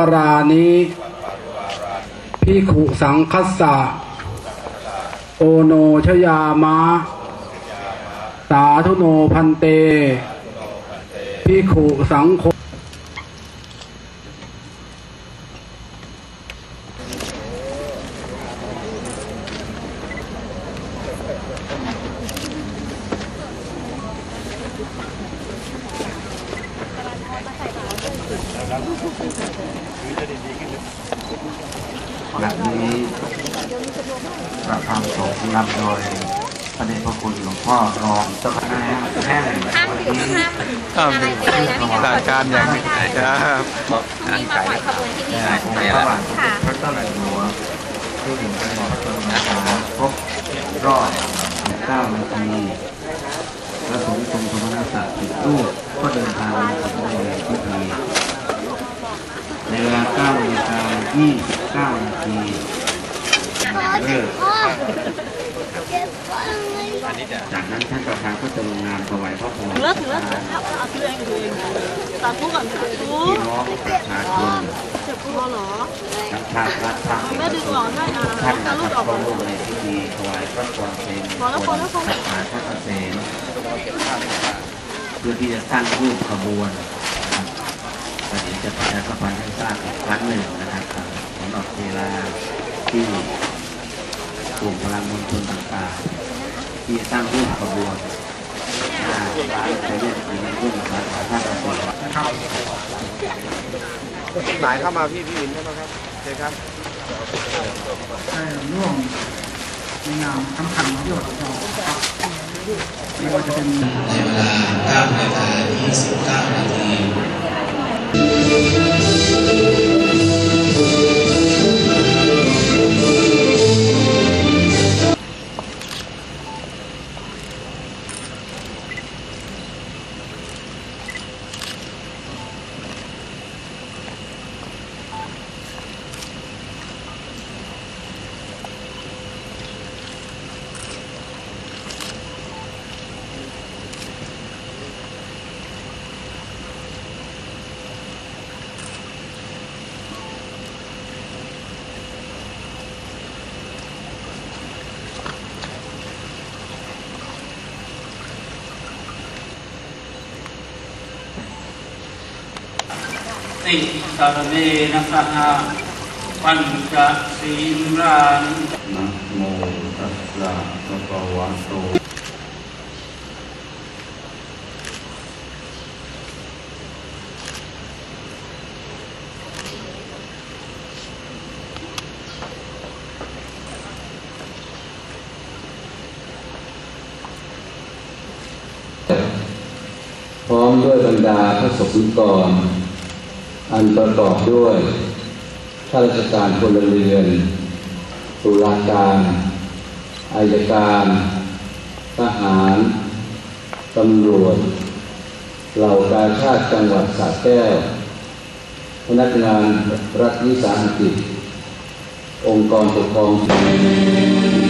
ปรานิพิขุสังคัสสะ โอโนชยามะ สาธุโนพันเตพิขุสังโฆ ขณะนี้ประธานสงฆ์นำโดยพระเดชพระคุณหลวงพ่อรองเจ้าคณะแห่งห้ามวันถือนี้ห้ามอะไรเลยนะมีแต่หลัการอย่างไม่ได้ครับมีมาปล่อยขบวนที่นี่องค์พระบาทสมเด็จพระเจ้าอยู่หัวที่ถึงพระบรมราชาครบรอบ9นาทีพระสงฆ์ทรงธรรมนัสสะติดรูปก็เดินทางมาถึงบริเวณพิธีในเวลา 9นาฬิกา29นาทีเลิกจากนั้นท่านประธานก็จะลงนามถวายพระพรถือแล้วถือแล้วถือแล้วเอาถือเองเองสาธุก่อนสาธุพี่น้องประชาชนจ็บคอเหรอทั้งชาติรัฐทั้งแม่ดึงออกได้อะท่านตานะลูกออกเข้าร่วมในพิธีถวายพระพรเพลงพอแล้วพอแล้วพอแล้วหาพระเกษมเพื่อที่จะตั้างรูปขบวน นะครับแต่เดี๋ยวจะประชาสัมพันธ์ให้ทราบอีกครั้งหนึ่งนะครับสำหรับเวลาที่กลุ่มพลังมวลชนต่างๆ ที่จะตั้งรูปขบวนอ่าจะเรียกเป็นรูปพระพระเกษมหมายเข้ามาพี่พี่วินใช่ไหมครับใช่ครับได้ร่วมในงานสำคัญของที่เราครับไม่ว่าจะเป็นในเวลา9นาฬิกา ติสารเนนะสหะปัญจศีรานินะโมตัสสะภะคะวะโตพร้อมด้วยบรรดาพระสงฆ์นิกร อันประกอบด้วยข้าราชการพลเรือนตุลาการอายการ ทหาร ตำรวจ เหล่ากาชาติจังหวัดสระแก้ว พนักงานรัฐวิสาหกิจ องค์กรปกครองส่วน